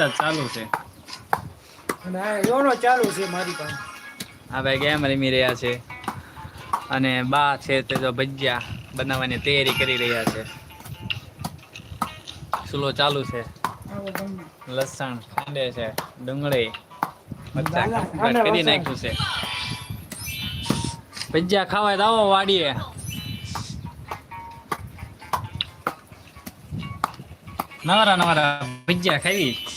વરસાદ ચાલુ છે. અને યોનો ચાલુ છે મારી પાસે. આ ભાઈ ગેમ રમી રહ્યા છે? અને બા છે તે તો ભજીયા બનાવવાની તૈયારી કરી રહ્યા છે. ચૂલો ચાલુ છે. લસણ ખાંડે છે ડુંગળી મરચાં કરી નાખ્યું છે. ભજીયા ખાવા તો આવો વાડીએ. નવારા નવારા ભજીયા ખાવી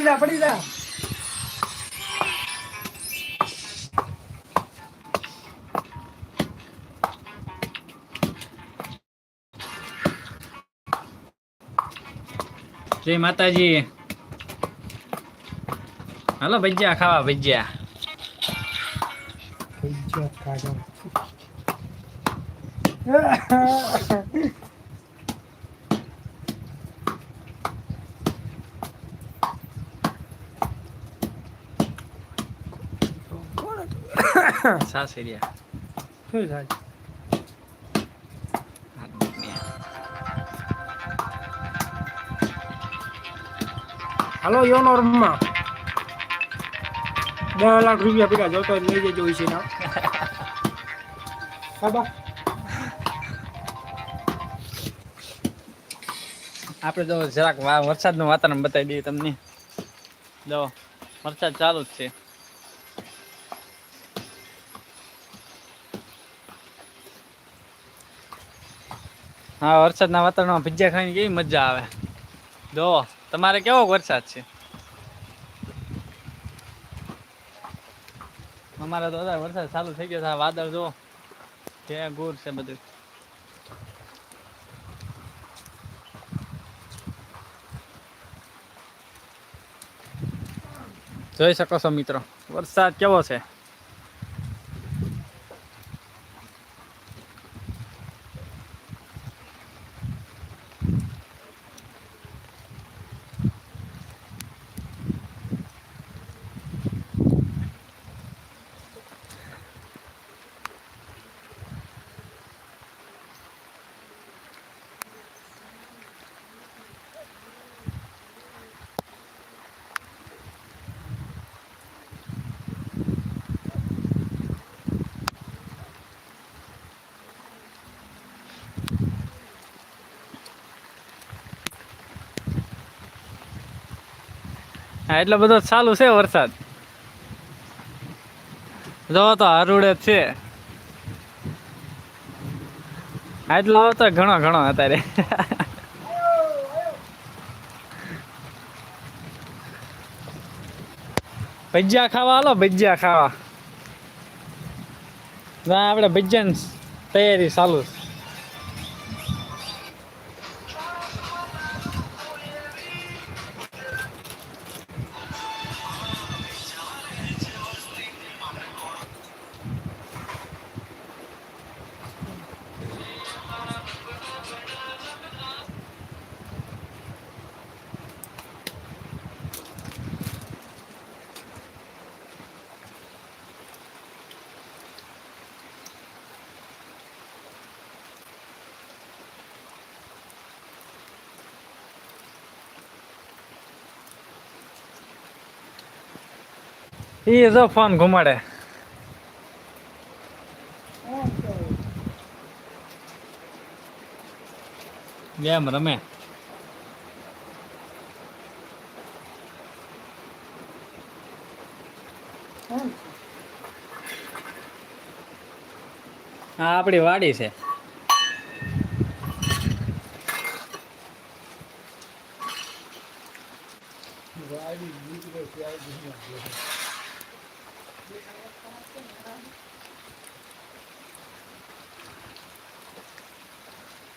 પડી જા પડી જા. જય માતાજી. હાલો ભજીયા ખાવા ભજીયા. ઇજ્જત કાઢો સાસરિયા શું થાય હાલો યોનો રમવા દસ લાખ રૂપિયા પેલા જોતો હોય તો લઈ જજો છે ના બાબા આપણે તો જરાક વા- વરસાદનું વાતાવરણ બતાવી દઈએ તમને. જો વરસાદ ચાલુ જ છે. હા, વરસાદના વાતાવરણમાં ભજીયા ખાઈને કેવી મજા આવે. જો તમારે કેવો વરસાદ છે? અમારે તો અત્યારે વરસાદ ચાલુ થઈ ગયો છે વાદળ જો જે ગુર છે બધું. જોઈ શકો છો મિત્રો, વરસાદ કેવો છે? હા, એટલો બધો ચાલુ છે વરસાદ. જો તો હરુડે છે. એટલો આવતો ઘણો ઘણો અત્યારે. ભજીયા ખાવા હાલો, ભજીયા ખાવા. આપણે ભજીયાની તૈયારી ચાલુ છે. ઈ જો ફોન ઘુમાડે. ગેમ રમે? હા આપણી વાડી છે.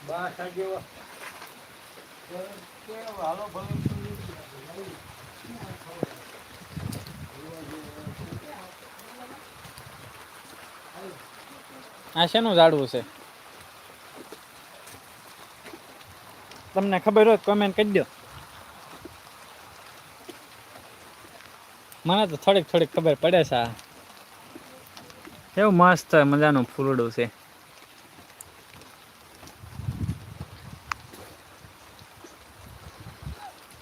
બસ આ શેનું ઝાડવું છે? તમને ખબર હોય કોમેન્ટ કરી દો મને તો થોડીક થોડીક ખબર પડે છે આ. એવું મસ્ત મજાનું ફૂલડું છે.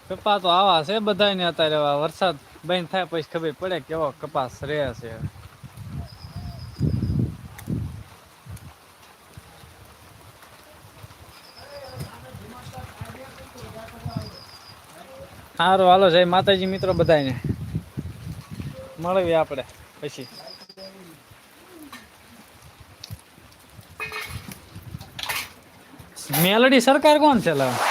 કપા તો આવા છે બધાને અત્યારે વરસાદ બંધ થાય પછી ખબર પડે કેવો કપાસ રહે છે. સારું હાલો જય માતાજી મિત્રો બધાને મળવી આપણે પછી. મેલડી સરકાર કોણ છે લાવ